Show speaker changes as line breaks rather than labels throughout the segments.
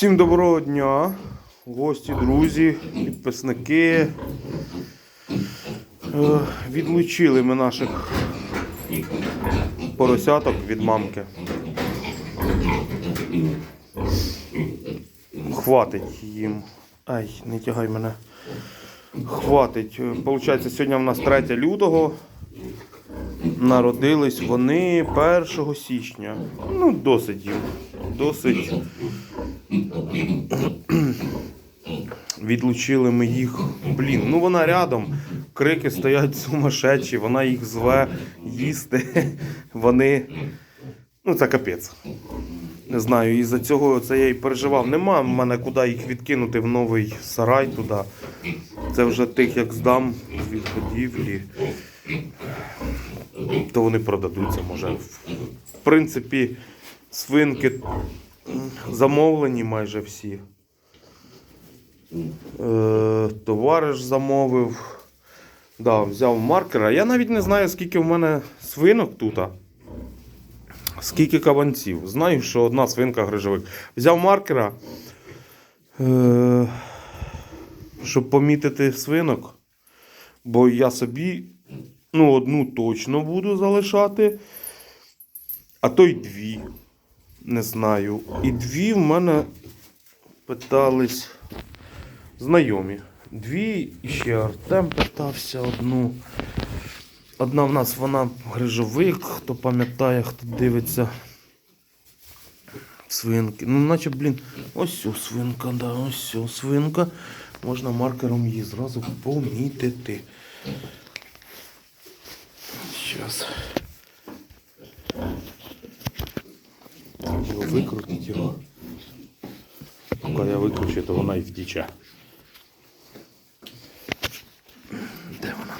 Всім доброго дня, гості, друзі, підписники. Е, Відлучили ми наших поросяток від мамки. Хватить їм. Ай, не тягай мене. Хватить. Е, Получається, сьогодні в нас 3 лютого. Народились вони 1 січня. Ну, досить їм. Досить. Відлучили ми їх. Блін, ну вона рядом. Крики стоять сумасшедші, вона їх зве їсти. Вони. Ну, це капець. Не знаю, із-за цього це я і переживав. Нема в мене куди їх відкинути в новий сарай туди. Це вже тих, як здам з відходівлі, то вони продадуться, може. В принципі, свинки замовлені майже всі. Е, товариш замовив. Да, взяв маркера. Я навіть не знаю, скільки в мене свинок тут. Скільки кабанців. Знаю, що одна свинка грижовик. Взяв маркера, е, щоб помітити свинок. Бо я собі ну, одну точно буду залишати, а то й дві. Не знаю. І дві в мене питались знайомі. Дві ще Артем питався одну. Одна в нас вона грижовик, хто пам'ятає, хто дивиться. Свинки. Ну, наче, блін, ось цю свинка, да, ось цю свинка. Можна маркером її зразу помітити. Зараз. Треба викрутити його. Поки я викручу, то вона і втіче. Де вона?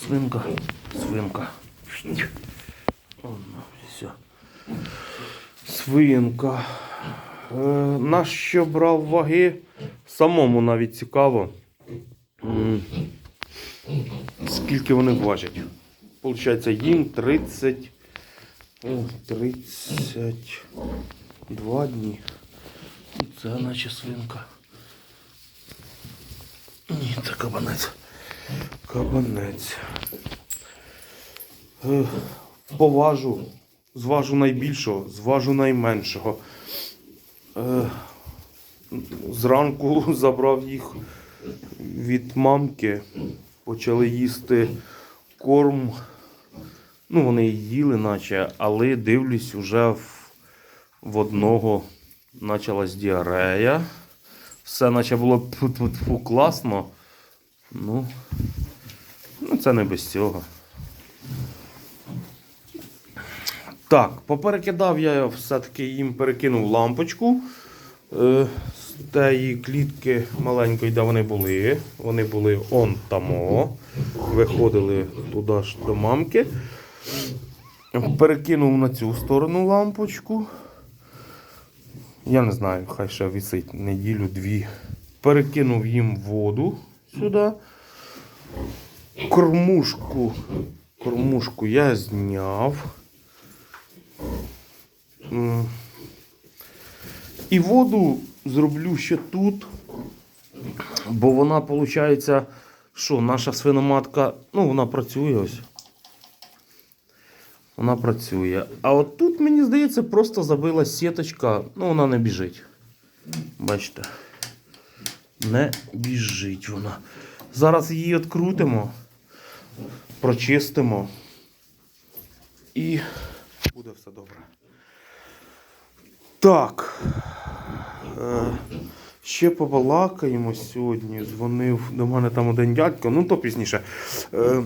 Свинка, свинка. Ну, все. Свинка. Е, на що брав ваги? Самому навіть цікаво. Скільки вони важать? Получається, їм 30. Е, 32 дні. І Це наче свинка. Ні, це кабанець. Кабанець. Е, Поважу. Зважу найбільшого, зважу найменшого. Е, Зранку забрав їх від мамки. Почали їсти корм. Ну, вони їли, наче, але дивлюсь, уже в, в одного почалась діарея. Все наче було тьфу-тьфу-тьфу класно. Ну, ну, це не без цього. Так, поперекидав я все-таки їм перекинув лампочку. Е, з тієї клітки маленької, де вони були. Вони були он тамо. Виходили туди ж до мамки. Перекинув на цю сторону лампочку. Я не знаю, хай ще висить неділю-дві. Перекинув їм воду сюди. Кормушку. Кормушку я зняв. І воду зроблю ще тут. Бо вона, виходить, що наша свиноматка, ну, вона працює ось. Вона працює. А от тут, мені здається, просто забила сіточка, ну вона не біжить. Бачите? Не біжить вона. Зараз її відкрутимо, прочистимо. І буде все добре. Так. Е, ще побалакаємо сьогодні. Дзвонив до мене там один дядько, ну то пізніше. Е.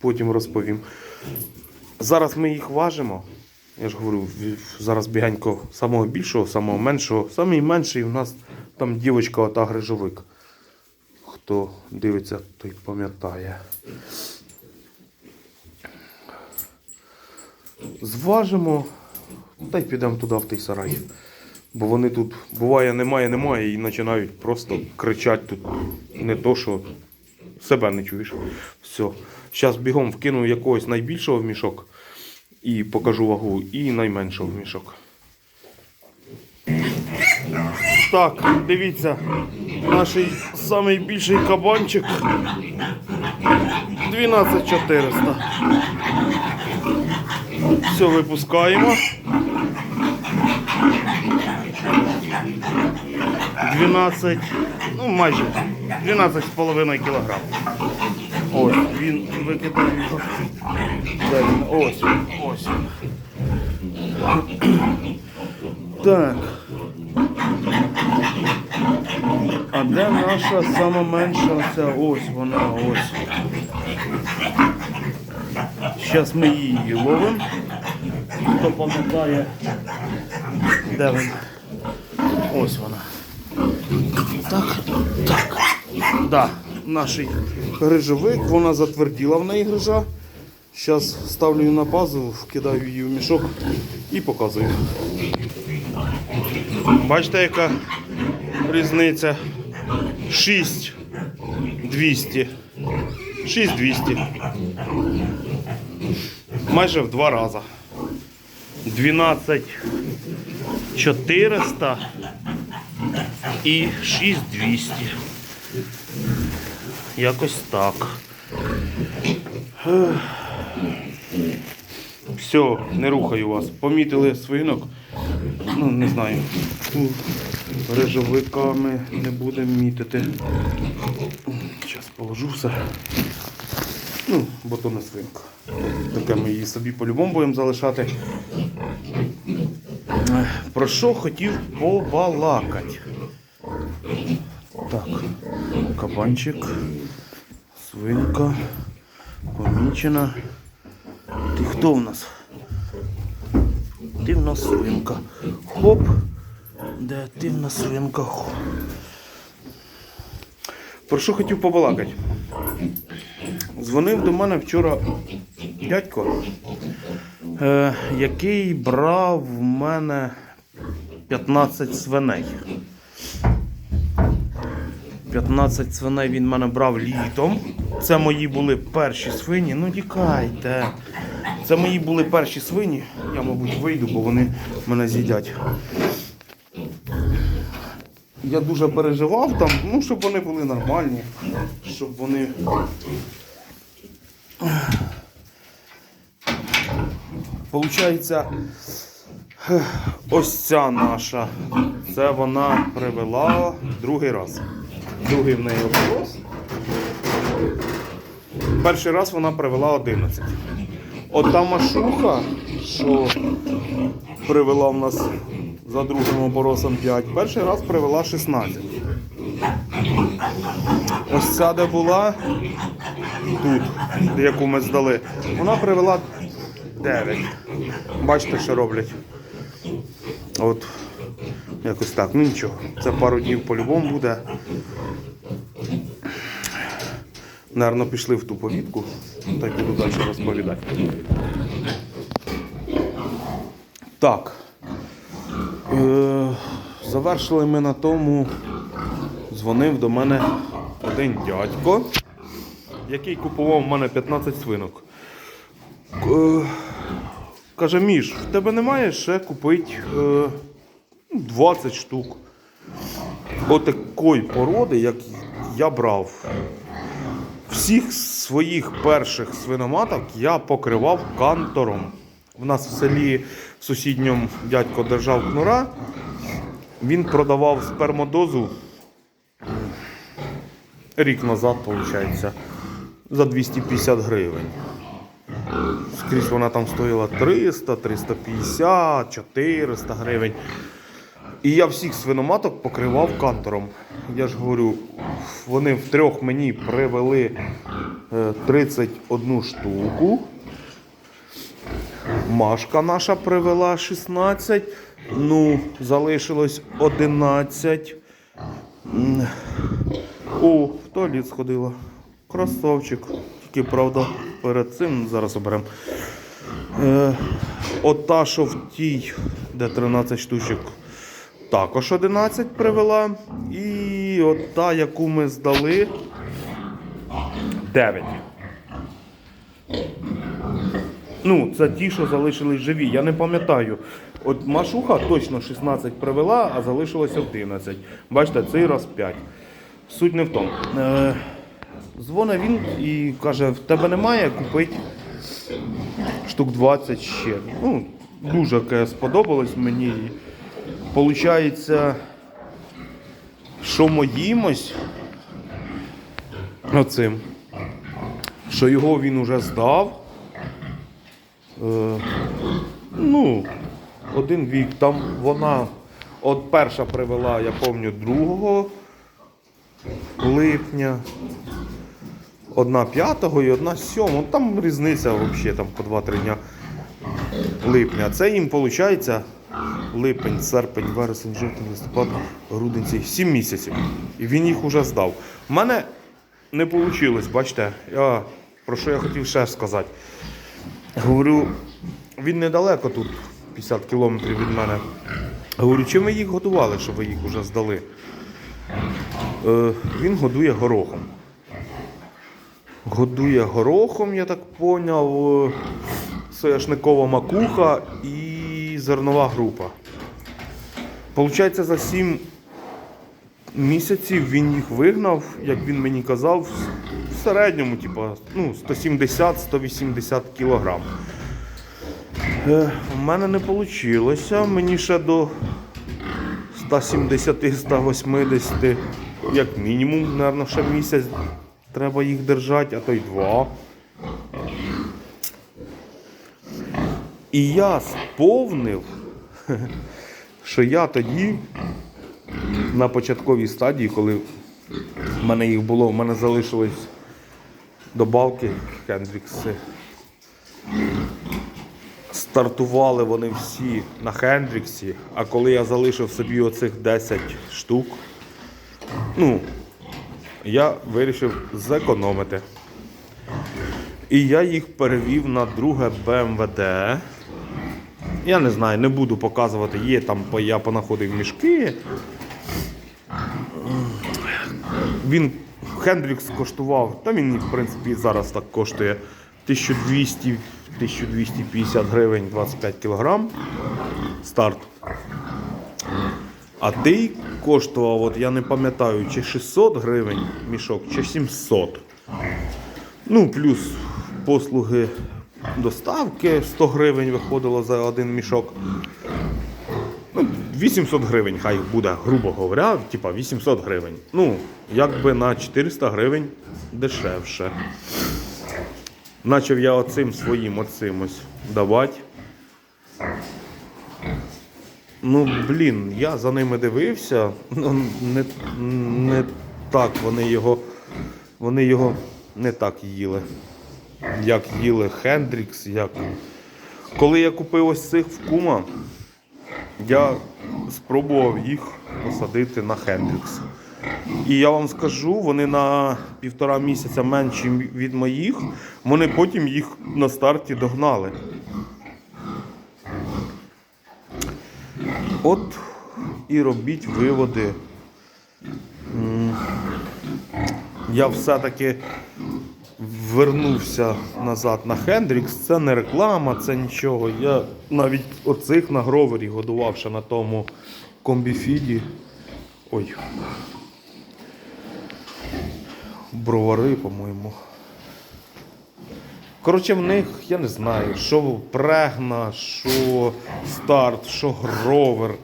Потім розповім. Зараз ми їх важимо. Я ж говорю, зараз бігенько самого більшого, самого меншого. Самий менший у нас там дівчинка ота грижовик. Хто дивиться, той пам'ятає. Зважимо, та й підемо туди в той сарай. Бо вони тут буває, немає, немає, і починають просто кричати тут. Не то, що себе не чуєш. Все. Зараз бігом вкину якогось найбільшого в мішок і покажу вагу, і найменшого в мішок. Так, дивіться, наш самий більший кабанчик 12400. Все, випускаємо. 12, ну майже 12,5 кг. Ось, він викидає його. Ось ось. Так. А де наша сама менша оця? Ось вона, ось. Зараз ми її ловимо. Хто пам'ятає, де він? Ось вона. Так, так. Да, наш грижовик, вона затверділа в неї грижа. Зараз ставлю її на базу, вкидаю її в мішок і показую. Бачите, яка різниця? 6200. 6200. Майже в два рази. 12 400 і 6200. Якось так. Все, не рухаю вас. Помітили свинок. Ну, не знаю. Режовиками не будемо мітити. Зараз положу все. Ну, бо то не свинка. Таке ми її собі по-любому будемо залишати. Про що хотів побалакати? Так, кабанчик, свинка, помічена. Ти хто в нас? Ти в нас свинка. Хоп. Де ти в нас свинка? Про що хотів побалакати? Дзвонив до мене вчора дядько, е, який брав в мене 15 свиней. 15 свиней він мене брав літом. Це мої були перші свині. Ну тікайте. Це мої були перші свині. Я, мабуть, вийду, бо вони мене з'їдять. Я дуже переживав там, ну, щоб вони були нормальні, щоб вони. Получається, ось ця наша. Це вона привела другий раз. Другий в неї оброс. Перший раз вона привела 11. От та машуха, що привела в нас за другим оборосом 5, перший раз привела 16. Ось ця, де була тут, яку ми здали, вона привела 9. Бачите, що роблять. От, якось так. Ну нічого, це пару днів по-любому буде. Наверно, пішли в ту повітку, та й буду далі розповідати. Так. Е, завершили ми на тому. Дзвонив до мене один дядько, який купував в мене 15 свинок. Е, каже, Міш, в тебе немає ще купити е, 20 штук. Отакої породи, як я брав. Всіх своїх перших свиноматок я покривав кантором. У нас в селі в сусідньому дядько держав кнура. Він продавав спермодозу рік назад, виходить, за 250 гривень. Скрізь вона там стоїла 300, 350, 400 гривень. І я всіх свиноматок покривав кантором. Я ж говорю, вони втрьох мені привели е, 31 штуку. Машка наша привела 16. Ну, залишилось 11. О, в туалет сходила. Красавчик. Тільки, правда, перед цим зараз оберемо. Е, от що в тій, де 13 штучок, також 11 привела. І от та, яку ми здали, 9. Ну, це ті, що залишились живі. Я не пам'ятаю. От Машуха точно 16 привела, а залишилось 11. Бачите, цей раз 5. Суть не в тому. Е, дзвонить він і каже: в тебе немає купити штук 20 ще. Ну, дуже сподобалось мені. Получається, що моїмось оцим, що його він уже здав. Е, ну, один вік. Там вона от перша привела, я пам'ятаю, 2 липня. Одна 5 і одна 7. Там різниця взагалі там по 2-3 дня липня. Це їм виходить липень, серпень, вересень, жовтень, листопад, грудень, цей 7 місяців. І він їх уже здав. У мене не вийшло, бачите, я, про що я хотів ще сказати. Говорю, він недалеко тут, 50 кілометрів від мене. Говорю, чим ви їх годували, що ви їх вже здали? Е, він годує горохом. Годує горохом, я так е, сояшникова макуха і зернова група. Получається, за 7 місяців він їх вигнав, як він мені казав, в середньому, типу, ну, 170-180 кілограм. Е, У мене не вийшло. Мені ще до 170-180, як мінімум, мабуть, ще місяць треба їх держати, а то й два. І я сповнив, що я тоді на початковій стадії, коли в мене їх було, в мене залишились добавки Хендрікси. Стартували вони всі на Хендріксі, а коли я залишив собі оцих 10 штук, ну, я вирішив зекономити. І я їх перевів на друге БМВД. Я не знаю, не буду показувати, є там, я понаходив мішки. Він Хендрікс коштував, та він в принципі зараз так коштує 1200-1250 гривень 25 кілограм. Старт. А ти коштував, от я не пам'ятаю, чи 600 гривень мішок, чи 700. Ну, плюс послуги доставки 100 гривень виходило за один мішок. Ну, 800 гривень, хай буде, грубо говоря, типа 800 гривень. Ну, якби на 400 гривень дешевше. Начав я оцим своїм оцим ось давати. Ну, блін, я за ними дивився. Ну, не, не так вони його. Вони його не так їли. Як їли Хендрікс, як. Коли я купив ось цих в кума, я спробував їх посадити на Хендрікс. І я вам скажу, вони на півтора місяця менші від моїх, вони потім їх на старті догнали. От і робіть виводи. Я все-таки вернувся назад на Хендрікс. Це не реклама, це нічого. Я навіть оцих на гровері годував ще на тому комбіфіді. Ой. Бровари, по-моєму. Коротше, в них, я не знаю, що прегна, що старт, що гровер.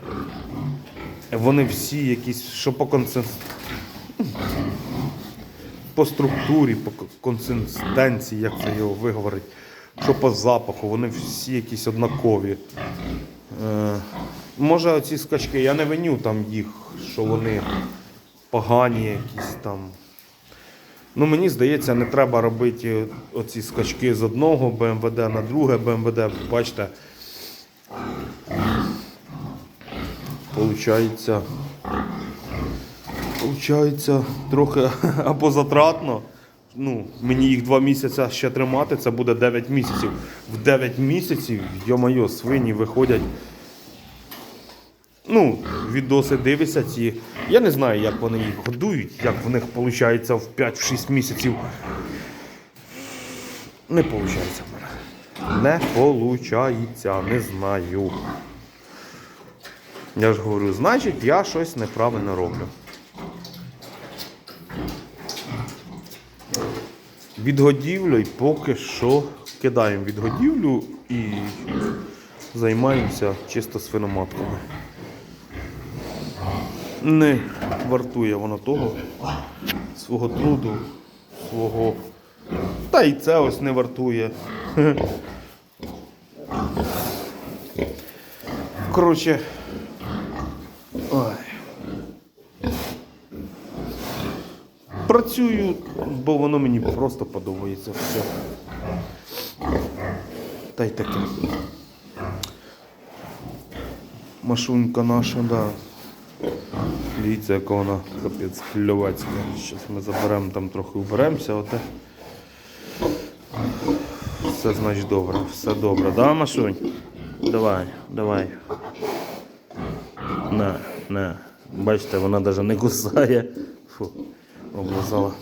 Вони всі якісь, що по консистенції, по структурі, по консистенції, як це його виговорить, що по запаху, вони всі якісь однакові. Е, може, оці скачки, я не виню там їх, що вони погані якісь там. Ну, мені здається, не треба робити оці скачки з одного БМВД на друге БМВД. Бачите, получається, получається трохи або затратно. Ну, мені їх два місяці ще тримати, це буде 9 місяців. В 9 місяців, йо-моє, свині виходять. Ну, відоси дивляться ці. Я не знаю, як вони їх годують, як в них виходить в 5-6 місяців. Не виходить в мене. Не получається, не знаю. Я ж говорю, значить, я щось неправильно роблю. Відгодівлю поки що кидаємо відгодівлю і займаємося чисто свиноматками. Не вартує воно того свого труду, свого. Та й це ось не вартує. Коротше. Ой. Працюю, бо воно мені просто подобається все. Та й таке. Машунька наша, да. Дивіться, яка вона капець кльовацька. Зараз ми заберемо там трохи вберемося, оте. Все значить добре, все добре, да, Машунь? Давай, давай. На, на. Бачите, вона навіть не кусає. Облизала.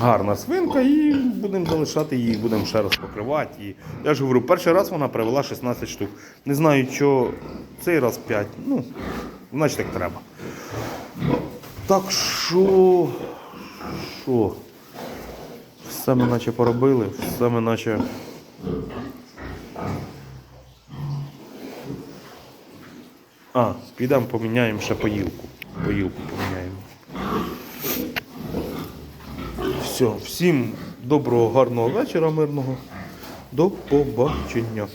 Гарна свинка і будемо залишати її, будемо ще раз покривати. І я ж говорю, перший раз вона привела 16 штук. Не знаю, що цей раз 5. Ну, значить так треба. Так що. Що? Все ми наче поробили, все ми наче. А, підемо поміняємо ще поїлку. Поїлку поміняємо. Все, всім доброго, гарного вечора, мирного. До побачення.